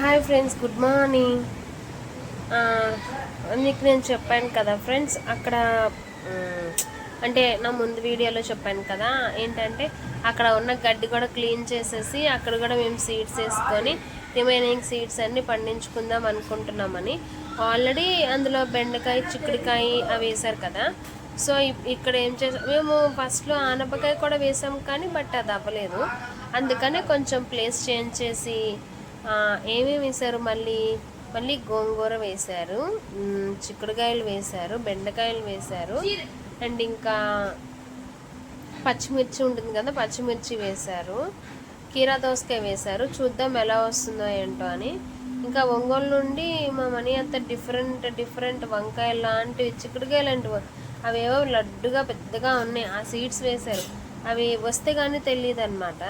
Hi friends good morning నీకు నేను చెప్పాను కదా ఫ్రెండ్స్ అక్కడ అంటే నా ముందు వీడియోలో చెప్పాను కదా ఏంటంటే అక్కడ ఉన్న గడ్డి కూడా క్లీన్ చేసేసి అక్కడ కూడా మేము సీడ్స్ వేసుకొని రిమైనింగ్ సీడ్స్ అన్నీ పండించుకుందాం అనుకుంటున్నామని. ఆల్రెడీ అందులో బెండకాయ చిక్కుడుకాయ అవి వేశారు కదా. సో ఇప్- ఇక్కడ ఏం చేసాం మేము ఫస్ట్లో ఆనపకాయ కూడా వేసాం కానీ బట్ అది అవ్వలేదు. అందుకనే కొంచెం ప్లేస్ చేంజ్ చేసి ఏమేమి వేశారు మళ్ళీ? మళ్ళీ గోంగూర వేశారు చిక్కుడుకాయలు వేశారు బెండకాయలు వేశారు అండ్ ఇంకా పచ్చిమిర్చి ఉంటుంది కదా పచ్చిమిర్చి వేశారు కీరా దోసకాయ వేశారు. చూద్దాం ఎలా వస్తుందో ఏంటో అని. ఇంకా ఒంగోలు నుండి మా మనీ అంత డిఫరెంట్ డిఫరెంట్ వంకాయ లాంటివి చిక్కుడుకాయ లాంటివి అవేవో లడ్డుగా పెద్దగా ఉన్నాయి. ఆ సీడ్స్ వేశారు. అవి వస్తే కానీ తెలియదు అనమాట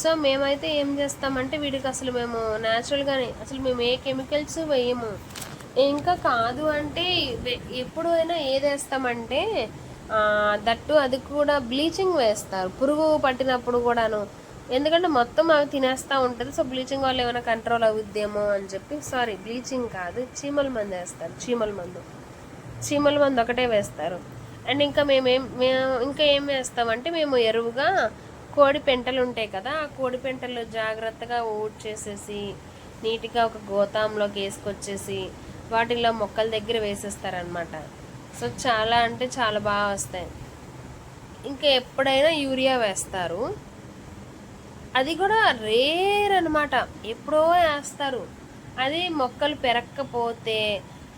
సో మేమైతే ఏం చేస్తామంటే వీడికి అసలు మేము న్యాచురల్గానే అసలు మేము ఏ కెమికల్స్ వేయము. ఇంకా కాదు అంటే ఎప్పుడైనా ఎప్పుడు ఏది వేస్తామంటే దట్టు అది కూడా బ్లీచింగ్ వేస్తారు. పురుగు పట్టినప్పుడు కూడాను. ఎందుకంటే మొత్తం అవి తినేస్తూ ఉంటుంది సో బ్లీచింగ్ వల్ల ఏమైనా కంట్రోల్ అవుద్దేమో అని చెప్పి సారీ బ్లీచింగ్ కాదు చీమల మందు వేస్తారు చీమల మందు. చీమల మందు ఒకటే వేస్తారు. అండ్ ఇంకా మేమేం మేము ఇంకా ఏం వేస్తామంటే మేము ఎరువుగా కోడి పెంటలు ఉంటాయి కదా ఆ కోడి పెంటలు జాగ్రత్తగా ఊడ్చేసేసి నీట్గా ఒక గోతాంలోకి వేసుకొచ్చేసి వాటిలో మొక్కల దగ్గర వేసేస్తారనమాట సో చాలా అంటే చాలా బాగా వస్తాయి. ఇంకా ఎప్పుడైనా యూరియా వేస్తారు. అది కూడా రేర్ అనమాట ఎప్పుడో వేస్తారు. అది మొక్కలు పెరక్కపోతే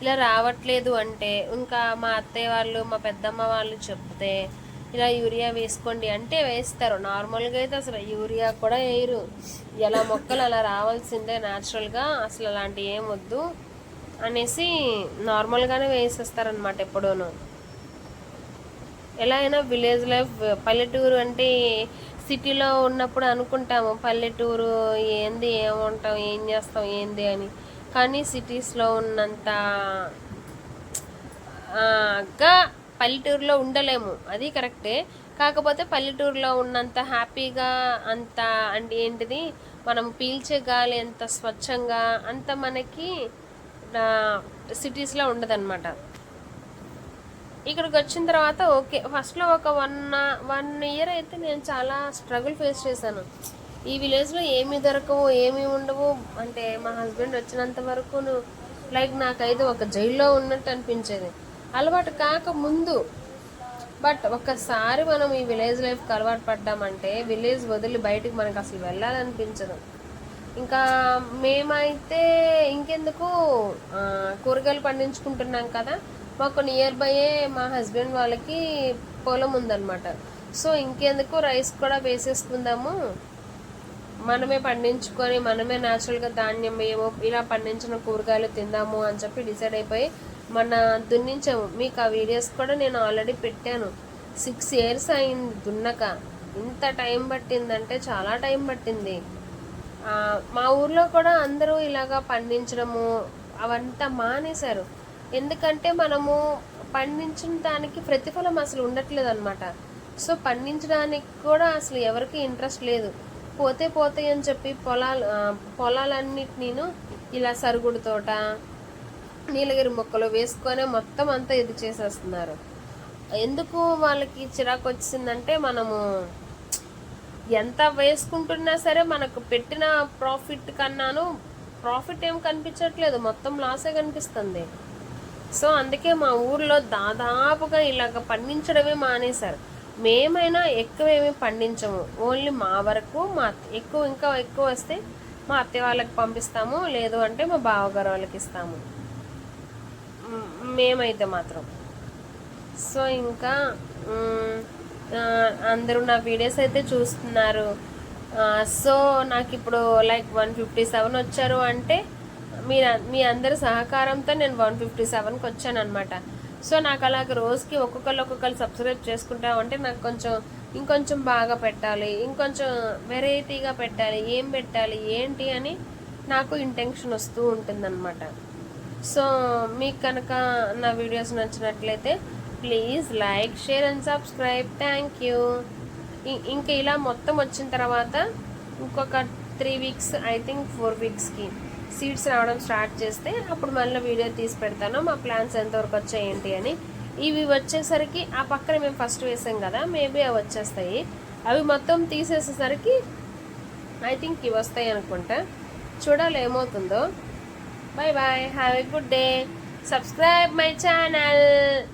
ఇలా రావట్లేదు అంటే ఇంకా మా అత్తయ్య వాళ్ళు మా పెద్దమ్మ వాళ్ళు చెప్తే ఇలా యూరియా వేసుకోండి అంటే వేస్తారు. నార్మల్గా అయితే అసలు యూరియా కూడా వేయరు. ఎలా మొక్కలు అలా రావాల్సిందే న్యాచురల్గా. అసలు అలాంటి ఏం వద్దు అనేసి నార్మల్గానే వేసేస్తారనమాట ఎప్పుడూను. ఎలా అయినా విలేజ్ లైఫ్ పల్లెటూరు అంటే సిటీలో ఉన్నప్పుడు అనుకుంటాము పల్లెటూరు ఏంది ఏముంటాం ఏం చేస్తాం ఏంది అని. కానీ సిటీస్లో ఉన్నంత గా పల్లెటూరులో ఉండలేము. అది కరెక్టే. కాకపోతే పల్లెటూరులో ఉన్నంత హ్యాపీగా అంత అంటే ఏంటిది మనం పీల్చే గాలి ఎంత స్వచ్ఛంగా అంత మనకి సిటీస్లో ఉండదన్నమాట. ఇక్కడికి వచ్చిన తర్వాత ఓకే. ఫస్ట్లో ఒక వన్ వన్ ఇయర్ అయితే నేను చాలా స్ట్రగుల్ ఫేస్ చేశాను. ఈ విలేజ్లో ఏమీ దొరకవు ఏమీ ఉండవు. అంటే మా హస్బెండ్ వచ్చినంత వరకు లైక్ నాకైతే ఒక జైల్లో ఉన్నట్టు అనిపించేది. అలవాటు కాక ముందు. బట్ ఒక్కసారి మనం ఈ విలేజ్ లైఫ్కి అలవాటు పడ్డామంటే విలేజ్ వదిలి బయటకు మనకు అసలు వెళ్ళాలనిపించదు. ఇంకా మేమైతే ఇంకెందుకు కూరగాయలు పండించుకుంటున్నాం కదా మాకు నియర్ బైయే మా హస్బెండ్ వాళ్ళకి పొలం ఉందన్నమాట. సో ఇంకెందుకు రైస్ కూడా వేసేసుకుందాము. మనమే పండించుకొని మనమే న్యాచురల్గా ధాన్యం ఏమో ఇలా పండించిన కూరగాయలు తిందాము అని చెప్పి డిసైడ్ అయిపోయి మన దున్నించాము. మీకు ఆ వీడియోస్ కూడా నేను ఆల్రెడీ పెట్టాను. సిక్స్ ఇయర్స్ అయింది దున్నక. ఇంత టైం పట్టిందంటే చాలా టైం పట్టింది. మా ఊర్లో కూడా అందరూ ఇలాగా పండించడము అవంతా మానేశారు. ఎందుకంటే మనము పండించిన దానికి ప్రతిఫలం అసలు ఉండట్లేదు అనమాట సో పండించడానికి కూడా అసలు ఎవరికి ఇంట్రెస్ట్ లేదు. పోతే పోతాయి అని చెప్పి పొలాలు ఆ, పొలాలన్నిటినీను ఇలా సరుగుడు తోట నీలగిరి మొక్కలు వేసుకొని మొత్తం అంతా ఇది చేసేస్తున్నారు. ఎందుకు వాళ్ళకి చిరాకు వచ్చిందంటే మనము ఎంత వేసుకుంటున్నా సరే మనకు పెట్టిన ప్రాఫిట్ కన్నాను ప్రాఫిట్ ఏం కనిపించట్లేదు మొత్తం లాసే కనిపిస్తుంది. సో అందుకే మా ఊర్లో దాదాపుగా ఇలాగ పండించడమే మానేశారు. మేమైనా ఎక్కువ ఏమీ పండించము. ఓన్లీ మా వరకు మా ఎక్కువ ఇంకా ఎక్కువ వస్తే మా అత్తయ్య వాళ్ళకి పంపిస్తాము లేదు అంటే మా బావగారు వాళ్ళకి ఇస్తాము. మేమైతే మాత్రం. సో ఇంకా అందరూ నా వీడియోస్ అయితే చూస్తున్నారు. సో నాకు ఇప్పుడు లైక్ వన్ ఫిఫ్టీ సెవెన్ వచ్చారు అంటే మీ మీ అందరి సహకారంతో నేను వన్ ఫిఫ్టీ సెవెన్కి వచ్చాను అనమాట సో నాకు అలాగ రోజుకి ఒక్కొక్కరు ఒక్కొక్కరు సబ్స్క్రైబ్ చేసుకుంటా ఉంటే నాకు కొంచెం ఇంకొంచెం బాగా పెట్టాలి ఇంకొంచెం వెరైటీగా పెట్టాలి ఏం పెట్టాలి ఏంటి అని నాకు ఇంటెన్షన్ వస్తూ ఉంటుందన్నమాట. సో మీకు కనుక నా వీడియోస్ నచ్చినట్లయితే please like share and subscribe. Thank you. ఇంకా ఇలా మొత్తం వచ్చిన తర్వాత ఇంకొక three weeks I think four వీక్స్కి seeds రావడం స్టార్ట్ చేస్తే అప్పుడు మళ్ళీ వీడియో తీసి పెడతాను. మా ప్లాన్స్ ఎంతవరకు వచ్చాయి ఏంటి అని. ఇవి వచ్చేసరికి ఆ పక్కన మేము ఫస్ట్ వేసాం కదా మేబీ అవి వచ్చేస్తాయి. అవి మొత్తం తీసేసేసరికి ఐ థింక్ ఇవి వస్తాయి అనుకుంటా. చూడాలి ఏమవుతుందో. Bye bye. Have a good day. Subscribe my channel.